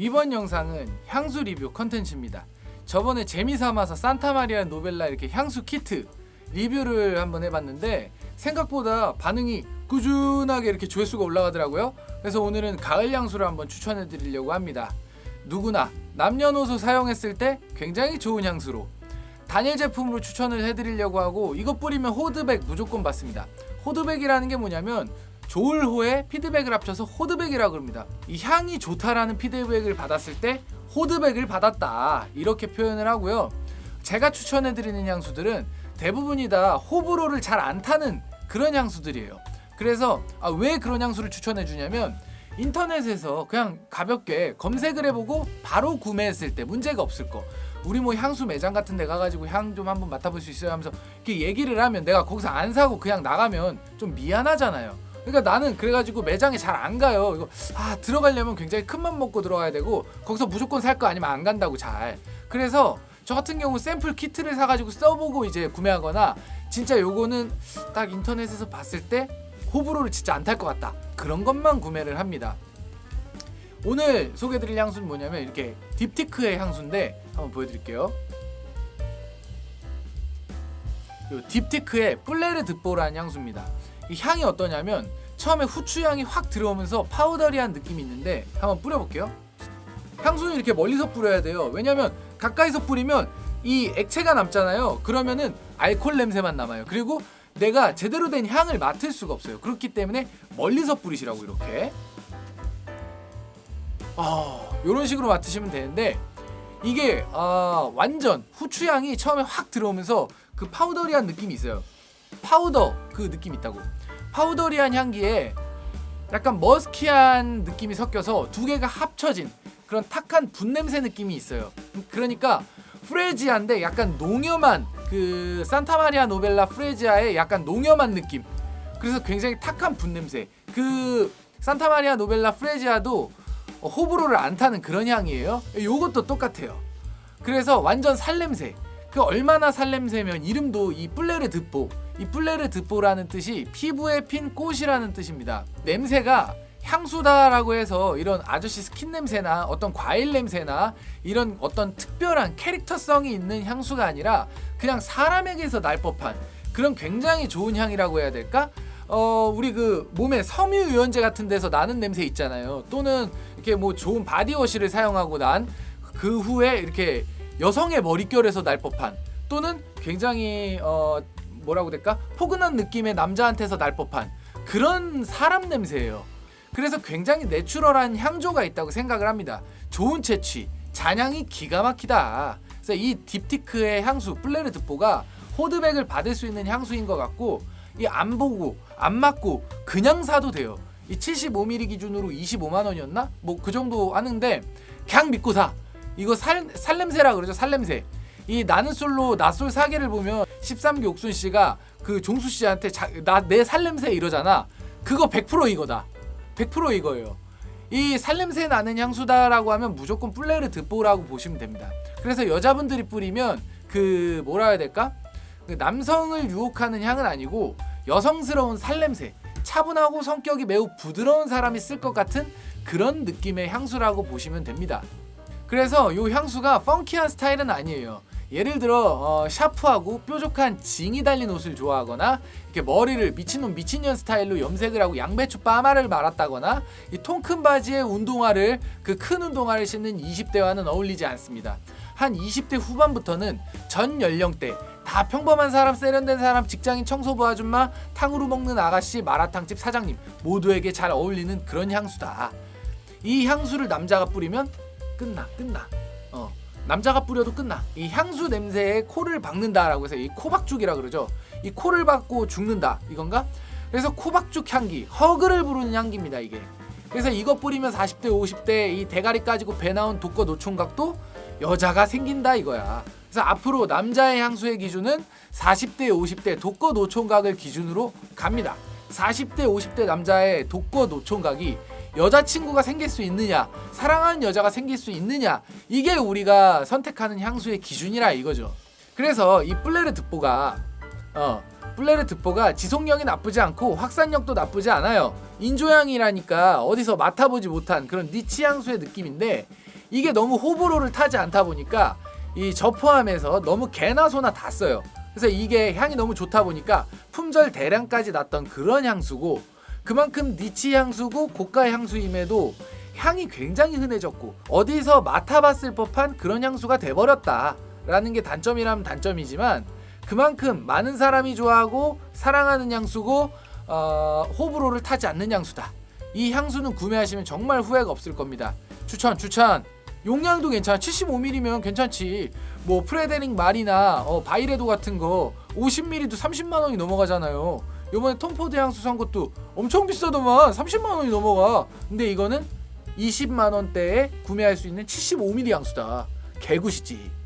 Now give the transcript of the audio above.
이번 영상은 향수 리뷰 컨텐츠입니다. 저번에 재미삼아서 산타마리아 노벨라 이렇게 향수 키트 리뷰를 한번 해봤는데 생각보다 반응이 꾸준하게 이렇게 조회수가 올라가더라고요. 그래서 오늘은 가을 향수를 한번 추천해드리려고 합니다. 누구나 남녀노소 사용했을 때 굉장히 좋은 향수로 단일 제품으로 추천을 해드리려고 하고 이거 뿌리면 호드백 무조건 받습니다. 호드백이라는 게 뭐냐면 조울호에 피드백을 합쳐서 호드백이라고 합니다. 이 향이 좋다라는 피드백을 받았을 때 호드백을 받았다 이렇게 표현을 하고요. 제가 추천해드리는 향수들은 대부분이 다 호불호를 잘 안 타는 그런 향수들이에요. 그래서 아, 왜 그런 향수를 추천해 주냐면 인터넷에서 그냥 가볍게 검색을 해보고 바로 구매했을 때 문제가 없을 거. 우리 뭐 향수 매장 같은 데 가가지고 향 좀 한번 맡아볼 수 있어요 하면서 이렇게 얘기를 하면 내가 거기서 안 사고 그냥 나가면 좀 미안하잖아요. 그러니까 나는 그래가지고 매장에 잘 안 가요. 이거 아 들어가려면 굉장히 큰 맘 먹고 들어가야 되고 거기서 무조건 살 거 아니면 안 간다고 잘. 그래서 저 같은 경우 샘플 키트를 사가지고 써보고 이제 구매하거나 진짜 요거는 딱 인터넷에서 봤을 때 호불호를 진짜 안 탈 것 같다. 그런 것만 구매를 합니다. 오늘 소개드릴 향수는 뭐냐면 이렇게 딥티크의 향수인데 한번 보여드릴게요. 요 딥티크의 플레르 드보라는 향수입니다. 이 향이 어떠냐면 처음에 후추 향이 확 들어오면서 파우더리한 느낌이 있는데 한번 뿌려볼게요. 향수는 이렇게 멀리서 뿌려야 돼요. 왜냐면 가까이서 뿌리면 이 액체가 남잖아요. 그러면은 알코올 냄새만 남아요. 그리고 내가 제대로 된 향을 맡을 수가 없어요. 그렇기 때문에 멀리서 뿌리시라고 이렇게. 아, 이런 식으로 맡으시면 되는데 이게 아, 완전 후추 향이 처음에 확 들어오면서 그 파우더리한 느낌이 있어요. 파우더 그 느낌 있다고. 파우더리한 향기에 약간 머스키한 느낌이 섞여서 두 개가 합쳐진 그런 탁한 분냄새 느낌이 있어요. 그러니까 프레지아인데 약간 농염한 그 산타마리아 노벨라 프레지아의 약간 농염한 느낌. 그래서 굉장히 탁한 분냄새. 그 산타마리아 노벨라 프레지아도 어, 호불호를 안 타는 그런 향이에요. 요것도 똑같아요. 그래서 완전 살냄새. 그 얼마나 살냄새면 이름도 이 뿔레르 듣보. 이 뿔레르 듣보라는 뜻이 피부에 핀 꽃이라는 뜻입니다. 냄새가 향수다라고 해서 이런 아저씨 스킨 냄새나 어떤 과일 냄새나 이런 어떤 특별한 캐릭터성이 있는 향수가 아니라 그냥 사람에게서 날 법한 그런 굉장히 좋은 향이라고 해야 될까? 어 우리 그 몸에 섬유 유연제 같은 데서 나는 냄새 있잖아요. 또는 이렇게 뭐 좋은 바디워시를 사용하고 난 그 후에 이렇게 여성의 머릿결에서 날 법한 또는 굉장히 어 뭐라고 될까 포근한 느낌의 남자한테서 날 법한 그런 사람 냄새예요. 그래서 굉장히 내추럴한 향조가 있다고 생각을 합니다. 좋은 채취, 잔향이 기가 막히다. 그래서 이 딥티크의 향수 플레르 드포가 호드백을 받을 수 있는 향수인 것 같고 이 안 보고 안 맞고 그냥 사도 돼요. 이 75ml 기준으로 25만 원이었나? 뭐 그 정도 하는데 그냥 믿고 사. 이거 살 살냄새라 그러죠. 살냄새. 이 나는 솔로 나솔 사계를 보면 13기 옥순 씨가 그 종수 씨한테 나 내 살냄새 이러잖아. 그거 100% 이거다. 100% 이거예요. 이 살냄새 나는 향수다라고 하면 무조건 플레르 드보라고 보시면 됩니다. 그래서 여자분들이 뿌리면 그 뭐라 해야 될까? 그 남성을 유혹하는 향은 아니고 여성스러운 살냄새, 차분하고 성격이 매우 부드러운 사람이 쓸 것 같은 그런 느낌의 향수라고 보시면 됩니다. 그래서 이 향수가 펑키한 스타일은 아니에요. 예를 들어 어, 샤프하고 뾰족한 징이 달린 옷을 좋아하거나 이렇게 머리를 미친놈 미친년 스타일로 염색을 하고 양배추 파마를 말았다거나 이 통 큰 바지에 운동화를 그 큰 운동화를 신는 20대와는 어울리지 않습니다. 한 20대 후반부터는 전 연령대 다 평범한 사람, 세련된 사람, 직장인 청소부 아줌마, 탕후루 먹는 아가씨, 마라탕집 사장님 모두에게 잘 어울리는 그런 향수다. 이 향수를 남자가 뿌리면 끝나, 끝나. 어. 남자가 뿌려도 끝나. 이 향수 냄새에 코를 박는다라고 해서 이 코박죽이라 그러죠. 이 코를 박고 죽는다. 이건가? 그래서 코박죽 향기, 허그를 부르는 향기입니다, 이게. 그래서 이거 뿌리면 40대, 50대 이 대가리 까지고 배 나온 독거 노총각도 여자가 생긴다 이거야. 그래서 앞으로 남자의 향수의 기준은 40대, 50대 독거 노총각을 기준으로 갑니다. 40대, 50대 남자의 독거 노총각이 여자친구가 생길 수 있느냐, 사랑하는 여자가 생길 수 있느냐, 이게 우리가 선택하는 향수의 기준이라 이거죠. 그래서 이 플레르 듣보가 어, 플레르 듣보가 지속력이 나쁘지 않고 확산력도 나쁘지 않아요. 인조향이라니까 어디서 맡아보지 못한 그런 니치 향수의 느낌인데 이게 너무 호불호를 타지 않다 보니까 이 저 포함해서 너무 개나 소나 다 써요. 그래서 이게 향이 너무 좋다 보니까 품절 대량까지 났던 그런 향수고 그만큼 니치 향수고 고가 향수임에도 향이 굉장히 흔해졌고 어디서 맡아봤을 법한 그런 향수가 돼버렸다 라는 게 단점이라면 단점이지만 그만큼 많은 사람이 좋아하고 사랑하는 향수고 어, 호불호를 타지 않는 향수다. 이 향수는 구매하시면 정말 후회가 없을 겁니다. 추천 추천. 용량도 괜찮아. 75ml면 괜찮지. 뭐 프레데릭 말이나 어, 바이레도 같은 거 50ml도 30만 원이 넘어가잖아요. 요번에 톰포드 향수 산 것도 엄청 비싸더만 30만 원이 넘어가. 근데 이거는 20만 원대에 구매할 수 있는 75ml 향수다. 개굿이지.